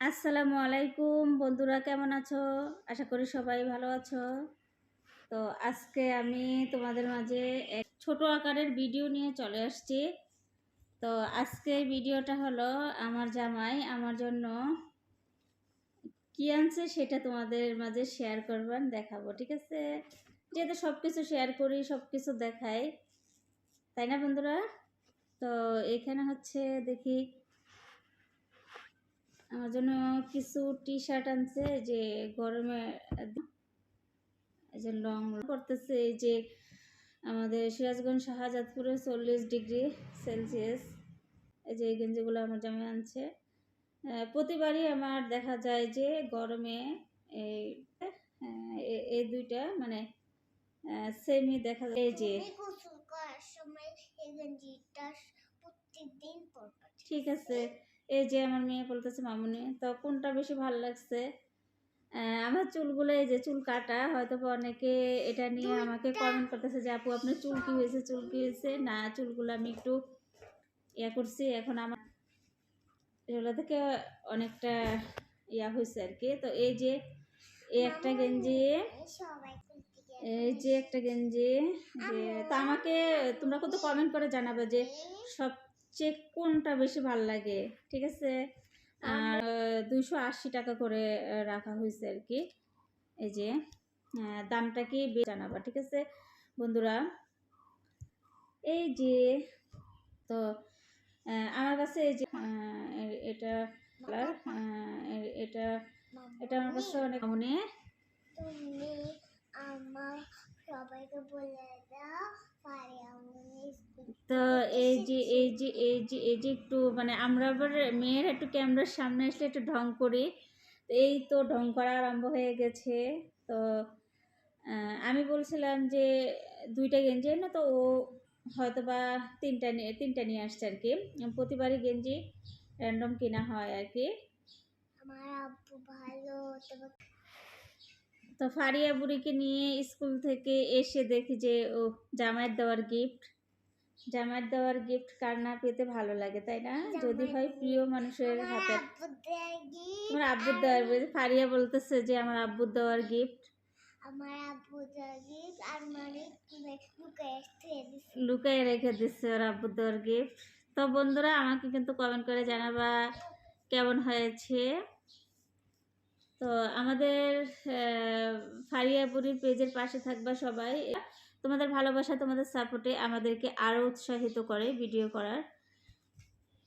আসসালামু আলাইকুম। বন্ধুরা কেমন আছো? আশা করি সবাই ভালো আছো। তো আজকে আমি তোমাদের মাঝে এক ছোট আকারের ভিডিও নিয়ে চলে আসছি। তো আজকে ভিডিওটা হলো আমার জামাই আমার জন্য কি আনছে সেটা তোমাদের মাঝে শেয়ার করবেন দেখাবো, ঠিক আছে? যেহেতু সব কিছু শেয়ার করি সব কিছু দেখাই, তাই না বন্ধুরা? তো এখানে হচ্ছে দেখি আমার জন্য কিছু টি শার্ট আনছে যে গরমে যে লং করতেছে এই যে আমাদের সিরাজগঞ্জ শাহজাদপুরে চল্লিশ ডিগ্রি সেলসিয়াস এই যে এই গেঞ্জিগুলো আমার জামাই আনছে। প্রতিবারই আমার দেখা যায় যে গরমে এই এই দুইটা মানে সেমই দেখা যায়। এই যে ঠিক আছে। এই যে আমার মেয়ে বলতেছে মামুনি তো কোনটা বেশি ভালো লাগছে? আমার চুলগুলো এই যে চুল কাটা হয়তো অনেকে এটা নিয়ে আমাকে কমেন্ট করতেছে যে আপু আপনার চুল কি হয়েছে? চুল কি হয়েছে? না চুলগুলো আমি একটু ইয়া করছি এখন আমার এগুলো থেকে অনেকটা ইয়া হয়েছে আর কি তো এই যে এই একটা গেঞ্জি এই যে একটা গেঞ্জি যে তা আমাকে তোমরা কত কমেন্ট করে জানাবে যে সবচেয়ে কোনটা বেশি ভালো লাগে ঠিক আছে? আর দুইশো আশি টাকা করে রাখা হয়েছে আর কি। এই যে দামটা কি জানাবা ঠিক আছে? বন্ধুরা এই যে তো আমার কাছে এই যে এটা এটা এটা আমার কাছে অনেক মনে তো এই যে এই যে এই যে এই যে একটু মানে আমরা আবার মেয়ের একটু ক্যামেরার সামনে আসলে একটু ঢং করি। এই তো ঢং করা আরম্ভ হয়ে গেছে। তো আমি বলছিলাম যে দুইটা গেঞ্জি না তো ও হয়তো বা তিনটা নিয়ে তিনটা নিয়ে আসছে আর কি। প্রতিবারই গেঞ্জি র্যান্ডম কেনা হয় আর কি। তো ফারিয়া বুড়িকে নিয়ে স্কুল থেকে এসে দেখি যে ও জামাইয়ের দেওয়ার গিফট জামাইয়ের দেওয়ার গিফট কার না পেতে ভালো লাগে তাই না? যদি হয় প্রিয় মানুষের হাতে। আব্বু আব্বুর দেওয়ার ফারিয়া বলতেছে যে আমার আব্বুর দেওয়ার গিফট আমার আব্বু মানে লুকায় রেখে দিচ্ছে ওর আব্বুর দেওয়ার গিফট তো বন্ধুরা আমাকে কিন্তু কমেন্ট করে জানাবা কেমন হয়েছে। তো আমাদের আহ, পেজের পাশে থাকবা সবাই। তোমাদের ভালোবাসা, তোমাদের সাপোর্টে আমাদেরকে আরও উৎসাহিত করে ভিডিও করার।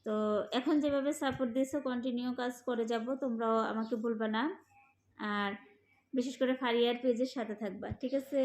তো এখন যেভাবে সাপোর্ট দিয়েছ কন্টিনিউ কাজ করে যাব, তোমরাও আমাকে বলবে না। আর বিশেষ করে ফারিয়ার পেজের সাথে থাকবা, ঠিক আছে?